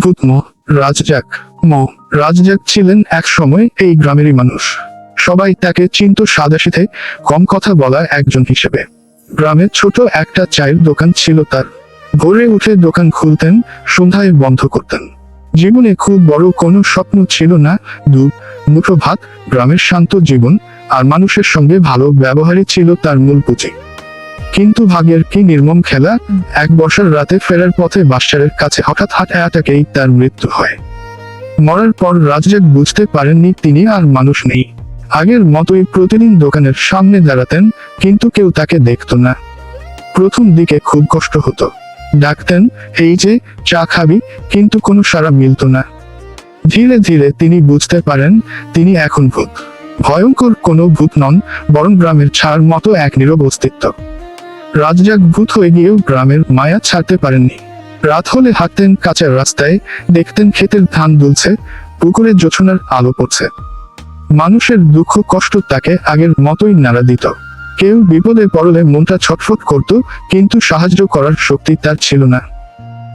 ভূত ম রাজজাক। ম রাজজাক ছিলেন এক সময় এই গ্রামেরই মানুষ। সবাই তাকে চিনত সাদাশিথে কম কথা বলা একজন হিসেবে। গ্রামে ছোট একটা চায়ের দোকান ছিল তার। ভোরে উঠে দোকান খুলতেন, সন্ধ্যায় বন্ধ করতেন। জীবনে খুব বড় কোনো স্বপ্ন ছিল না, দু মুঠো ভাত, গ্রামের শান্ত জীবন, আর মানুষের সঙ্গে ভালো ব্যবহারই ছিল তার মূল পুঁজি। কিন্তু ভাগ্যের কি নির্মম খেলা? এক বছর রাতে ফেরার পথে বাসারের কাছে হঠাৎ হাট অ্যাটাকেই তার মৃত্যু হয়। মরার পর রাজজাক বুঝতে পারেননি তিনি আর মানুষ নেই। আগের মতোই প্রতিদিন দোকানের সামনে দাঁড়াতেন কিন্তু কেউ তাকে দেখতো না। প্রথম দিকে খুব কষ্ট হতো। ডাকতেন এই যে চা খাবি? কিন্তু কোনো সারা মিলতো না। ধীরে ধীরে তিনি বুঝতে পারেন তিনি এখন ভূত। ভয়ঙ্কর কোনো ভূত নন বরং গ্রামের ছাড় মতো এক নীরব অস্তিত্ব। রাজজাক ভূত হয়ে গিয়েও গ্রামের মায়া ছাড়তে পারেননি। রাত হলে হাঁটতেন কাঁচার রাস্তায়, দেখতেন ক্ষেতের ধান দুলছে, পুকুরে জোছনার আলো পড়ছে। মানুষের দুঃখ কষ্ট তাকে আগের মতোই নাড়া দিত। কেউ বিপদে পড়লে মনটা ছটফট করত, কিন্তু সাহায্য করার শক্তি তার ছিল না।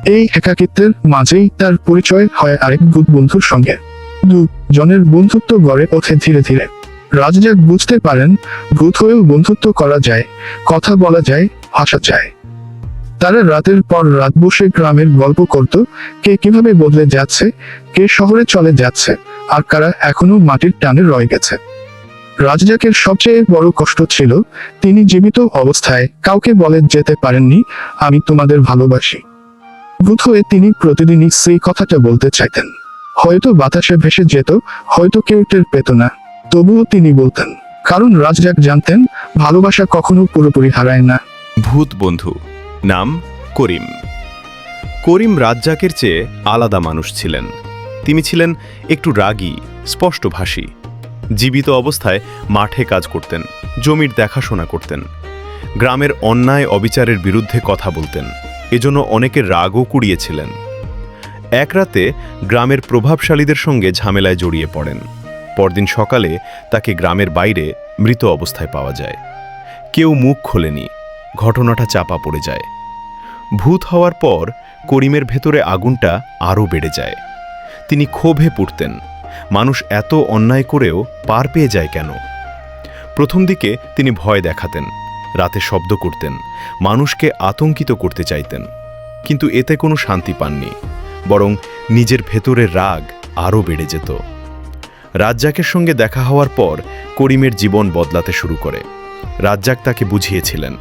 এই একাকিত্বের মাঝেই তার পরিচয় হয় আরেক ভূত বন্ধুর সঙ্গে। দু জনের বন্ধুত্ব গড়ে ওঠে ধীরে ধীরে। রাজজাক বুঝতে পারেন, ভূত হয়েও বন্ধুত্ব করা যায়, কথা বলা যায় হাসা যায়। তারা রাতের পর রাত বসে গ্রামের গল্প করত, কে কীভাবে বদলে যাচ্ছে, কে শহরে চলে যাচ্ছে, আর কারা এখনও মাটির টানে রয়ে গেছে। রাজজাকের সবচেয়ে বড় কষ্ট ছিল, তিনি জীবিত অবস্থায় কাউকে বলে যেতে পারেননি, আমি তোমাদের ভালোবাসি। ভূত হয়ে তিনি প্রতিদিনই সেই কথাটা বলতে চাইতেন। হয়তো বাতাসে ভেসে যেত, হয়তো কেউ টের পেত না। তবুও তিনি বলতেন, কারণ রাজজাক জানতেন, ভালোবাসা কখনো পুরোপুরি হারায় না। ভূত বন্ধু, নাম করিম। করিম রাজ্জাকের চেয়ে আলাদা মানুষ ছিলেন। তিনি ছিলেন একটু রাগী, স্পষ্টভাষী। জীবিত অবস্থায় মাঠে কাজ করতেন, জমির দেখাশোনা করতেন। গ্রামের অন্যায় অবিচারের বিরুদ্ধে কথা বলতেন। এজন্য অনেকের রাগও কুড়িয়েছিলেন। এক রাতে গ্রামের প্রভাবশালীদের সঙ্গে ঝামেলায় জড়িয়ে পড়েন। পরদিন সকালে তাকে গ্রামের বাইরে মৃত অবস্থায় পাওয়া যায়। কেউ মুখ খোলেনি, ঘটনাটা চাপা পড়ে যায়। ভূত হওয়ার পর করিমের ভেতরে আগুনটা আরও বেড়ে যায়। তিনি ক্ষোভে পুড়তেন, মানুষ এত অন্যায় করেও পার পেয়ে যায় কেন? প্রথম দিকে তিনি ভয় দেখাতেন, রাতে শব্দ করতেন, মানুষকে আতঙ্কিত করতে চাইতেন। কিন্তু এতে কোনো শান্তি পাননি, বরং নিজের ভেতরের রাগ আরও বেড়ে যেত। রাজ্জাকের সঙ্গে দেখা হওয়ার পর করিমের জীবন বদলাতে শুরু করে। রাজ্জাক তাকে বুঝিয়েছিলেন,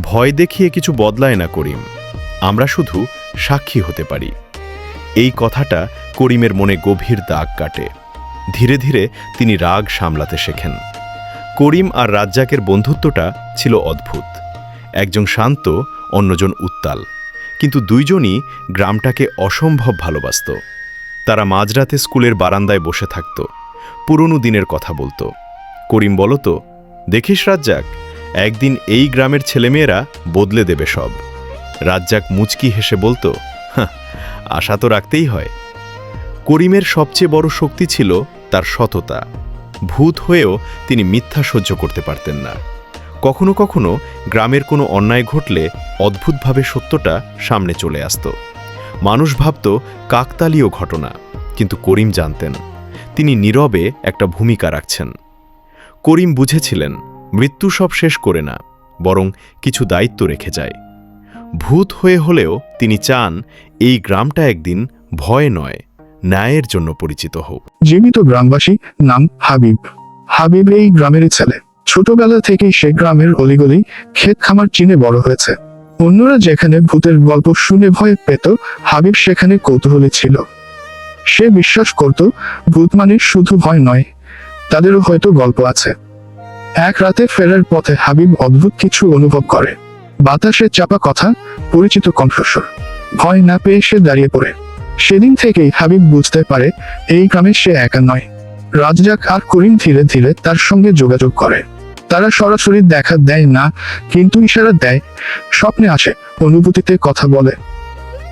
ভয় দেখিয়ে কিছু বদলায় না করিম, আমরা শুধু সাক্ষী হতে পারি। এই কথাটা করিমের মনে গভীর দাগ কাটে। ধীরে ধীরে তিনি রাগ সামলাতে শেখেন। করিম আর রাজ্জাকের বন্ধুত্বটা ছিল অদ্ভুত। একজন শান্ত, অন্যজন উত্তাল। কিন্তু দুইজনই গ্রামটাকে অসম্ভব ভালোবাসত। তারা মাঝরাতে স্কুলের বারান্দায় বসে থাকত। পুরনো দিনের কথা বলতো। করিম বলতো দেখিস রাজ্জাক একদিন এই গ্রামের ছেলেমেয়েরা বদলে দেবে সব। রাজ্জাক মুচকি হেসে বলতো "হাহ, আশা তো রাখতেই হয়। করিমের সবচেয়ে বড় শক্তি ছিল তার সততা। ভূত হয়েও তিনি মিথ্যা সহ্য করতে পারতেন না। কখনো কখনো গ্রামের কোনো অন্যায় ঘটলে অদ্ভুতভাবে সত্যটা সামনে চলে আসত। মানুষ ভাবত কাকতালীয় ঘটনা, কিন্তু করিম জানতেন, তিনি নীরবে একটা ভূমিকা রাখছেন। করিম বুঝেছিলেন, মৃত্যু সব শেষ করে না, বরং কিছু দায়িত্ব রেখে যায়। ভূত হয়ে হলেও তিনি চান, এই গ্রামটা একদিন ভয় নয়, ন্যায়ের জন্য পরিচিত হোক। জীবিত গ্রামবাসী নাম হাবিব। হাবিব এই গ্রামের ছেলে। ছোটবেলা থেকেই সে গ্রামের অলিগলি ক্ষেত খামার চিনে বড় হয়েছে। অন্যরা যেখানে ভূতের গল্প শুনে ভয় পেত, হাবিব সেখানে কৌতূহলী ছিল। সে বিশ্বাস করত, ভূত মানে শুধু ভয় নয়, তাদেরও হয়তো গল্প আছে। এক রাতে ফেরার পথে হাবিব অদ্ভুত কিছু অনুভব করে। বাতাসে চাপা কথা, পরিচিত কণ্ঠস্বর। ভয় না পেয়ে সে দাঁড়িয়ে পড়ে। সেদিন থেকেই হাবিব বুঝতে পারে, এই গ্রামে সে একা নয়। রাজজাক আর করিম ধীরে ধীরে তার সঙ্গে যোগাযোগ করে। তারা সরাসরি দেখা দেয় না, কিন্তু ইশারা দেয়। স্বপ্নে আসে, অনুভূতিতে কথা বলে।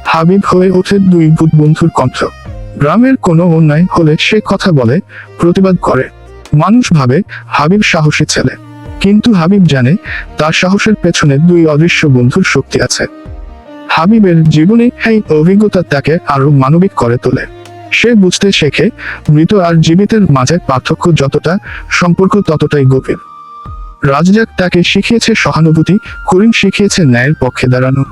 হাবিব হয়ে ওঠে দুই ভূত বন্ধুর কণ্ঠ। গ্রামের কোনো অন্যায় হলে সে কথা বলে, প্রতিবাদ করে। মানুষ ভাবে, হাবিব সাহসী ছেলে। কিন্তু হাবিব জানে, তার সাহসের পেছনে দুই অদৃশ্য বন্ধুর শক্তি আছে। হাবিবের জীবনে এই অভিজ্ঞতা তাকে আরও মানবিক করে তোলে। সে বুঝতে শেখে, মৃত আর জীবিতের মাঝে পার্থক্য যতটা, সম্পর্ক ততটাই গভীর। রাজজাক তাকে শিখিয়েছে সহানুভূতি, করিম শিখিয়েছে ন্যায়ের পক্ষে দাঁড়ানো।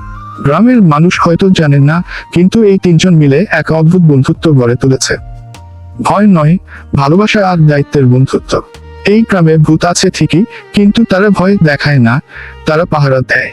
গ্রামের মানুষ হয়তো জানেন না, কিন্তু এই তিনজন মিলে এক অদ্ভুত বন্ধুত্ব গড়ে তুলেছে। ভয় নয়, ভালোবাসা আর দায়িত্বের বন্ধুত্ব। এই গ্রামে ভূত আছে ঠিকই, কিন্তু তারা ভয় দেখায় না, তারা পাহারা দেয়।